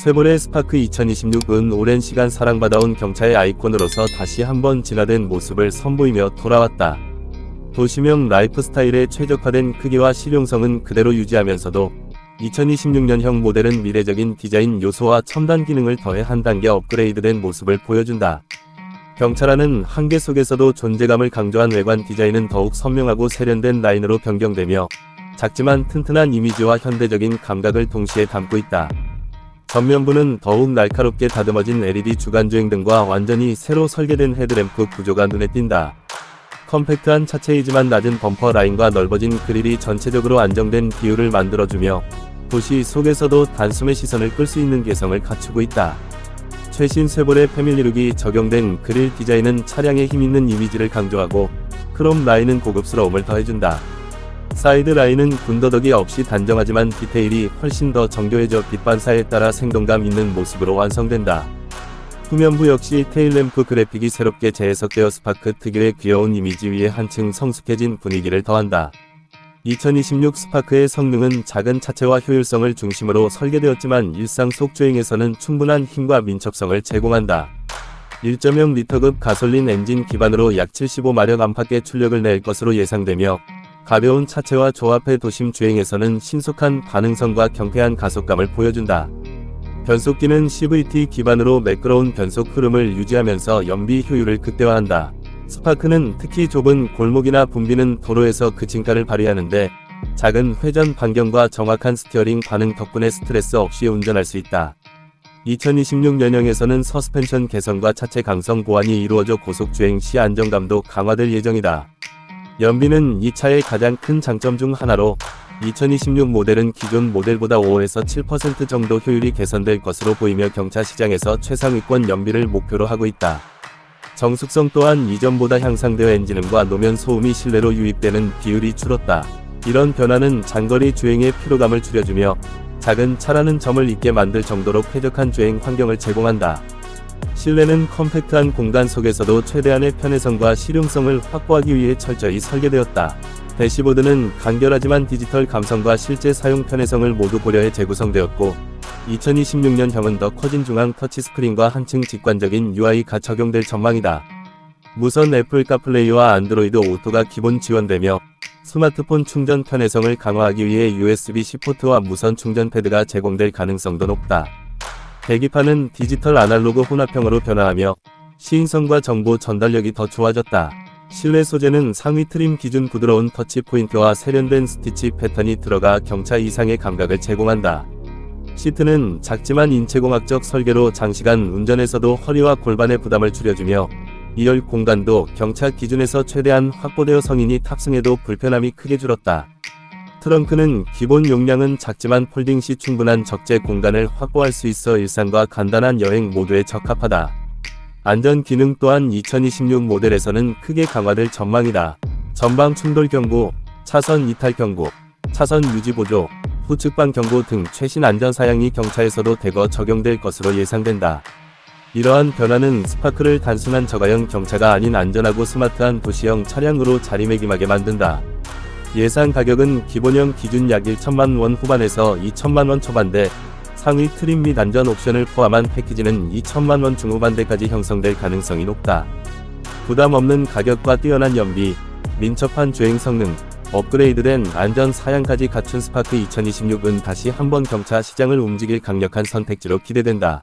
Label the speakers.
Speaker 1: 쉐보레 스파크 2026은 오랜 시간 사랑받아온 경차의 아이콘으로서 다시 한번 진화된 모습을 선보이며 돌아왔다. 도시명 라이프 스타일에 최적화된 크기와 실용성은 그대로 유지하면서도 2026년형 모델은 미래적인 디자인 요소와 첨단 기능을 더해 한 단계 업그레이드된 모습을 보여준다. 경차라는 한계 속에서도 존재감을 강조한 외관 디자인은 더욱 선명하고 세련된 라인으로 변경되며 작지만 튼튼한 이미지와 현대적인 감각을 동시에 담고 있다. 전면부는 더욱 날카롭게 다듬어진 LED 주간주행 등과 완전히 새로 설계된 헤드램프 구조가 눈에 띈다. 컴팩트한 차체이지만 낮은 범퍼 라인과 넓어진 그릴이 전체적으로 안정된 비율을 만들어주며 도시 속에서도 단숨에 시선을 끌 수 있는 개성을 갖추고 있다. 최신 쉐보레 패밀리룩이 적용된 그릴 디자인은 차량의 힘있는 이미지를 강조하고 크롬 라인은 고급스러움을 더해준다. 사이드 라인은 군더더기 없이 단정하지만 디테일이 훨씬 더 정교해져 빛 반사에 따라 생동감 있는 모습으로 완성된다. 후면부 역시 테일램프 그래픽이 새롭게 재해석되어 스파크 특유의 귀여운 이미지 위에 한층 성숙해진 분위기를 더한다. 2026 스파크의 성능은 작은 차체와 효율성을 중심으로 설계되었지만 일상 속 주행에서는 충분한 힘과 민첩성을 제공한다. 1.0 리터급 가솔린 엔진 기반으로 약 75마력 안팎의 출력을 낼 것으로 예상되며 가벼운 차체와 조합해 도심 주행에서는 신속한 반응성과 경쾌한 가속감을 보여준다. 변속기는 CVT 기반으로 매끄러운 변속 흐름을 유지하면서 연비 효율을 극대화한다. 스파크는 특히 좁은 골목이나 붐비는 도로에서 그 진가를 발휘하는데 작은 회전 반경과 정확한 스티어링 반응 덕분에 스트레스 없이 운전할 수 있다. 2026년형에서는 서스펜션 개선과 차체 강성 보완이 이루어져 고속 주행 시 안정감도 강화될 예정이다. 연비는 이 차의 가장 큰 장점 중 하나로 2026 모델은 기존 모델보다 5에서 7% 정도 효율이 개선될 것으로 보이며 경차 시장에서 최상위권 연비를 목표로 하고 있다. 정숙성 또한 이전보다 향상되어 엔진음과 노면 소음이 실내로 유입되는 비율이 줄었다. 이런 변화는 장거리 주행의 피로감을 줄여주며 작은 차라는 점을 잊게 만들 정도로 쾌적한 주행 환경을 제공한다. 실내는 컴팩트한 공간 속에서도 최대한의 편의성과 실용성을 확보하기 위해 철저히 설계되었다. 대시보드는 간결하지만 디지털 감성과 실제 사용 편의성을 모두 고려해 재구성되었고 2026년형은 더 커진 중앙 터치스크린과 한층 직관적인 UI가 적용될 전망이다. 무선 애플 카플레이와 안드로이드 오토가 기본 지원되며 스마트폰 충전 편의성을 강화하기 위해 USB-C 포트와 무선 충전 패드가 제공될 가능성도 높다. 계기판은 디지털 아날로그 혼합형으로 변화하며 시인성과 정보 전달력이 더 좋아졌다. 실내 소재는 상위 트림 기준 부드러운 터치 포인트와 세련된 스티치 패턴이 들어가 경차 이상의 감각을 제공한다. 시트는 작지만 인체공학적 설계로 장시간 운전에서도 허리와 골반의 부담을 줄여주며 2열 공간도 경차 기준에서 최대한 확보되어 성인이 탑승해도 불편함이 크게 줄었다. 트렁크는 기본 용량은 작지만 폴딩 시 충분한 적재 공간을 확보할 수 있어 일상과 간단한 여행 모두에 적합하다. 안전 기능 또한 2026 모델에서는 크게 강화될 전망이다. 전방 충돌 경고, 차선 이탈 경고, 차선 유지 보조, 후측방 경고 등 최신 안전 사양이 경차에서도 대거 적용될 것으로 예상된다. 이러한 변화는 스파크를 단순한 저가형 경차가 아닌 안전하고 스마트한 도시형 차량으로 자리매김하게 만든다. 예상 가격은 기본형 기준 약 1천만 원 후반에서 2천만 원 초반대, 상위 트림 및 안전 옵션을 포함한 패키지는 2천만 원 중후반대까지 형성될 가능성이 높다. 부담 없는 가격과 뛰어난 연비, 민첩한 주행 성능, 업그레이드된 안전 사양까지 갖춘 스파크 2026은 다시 한번 경차 시장을 움직일 강력한 선택지로 기대된다.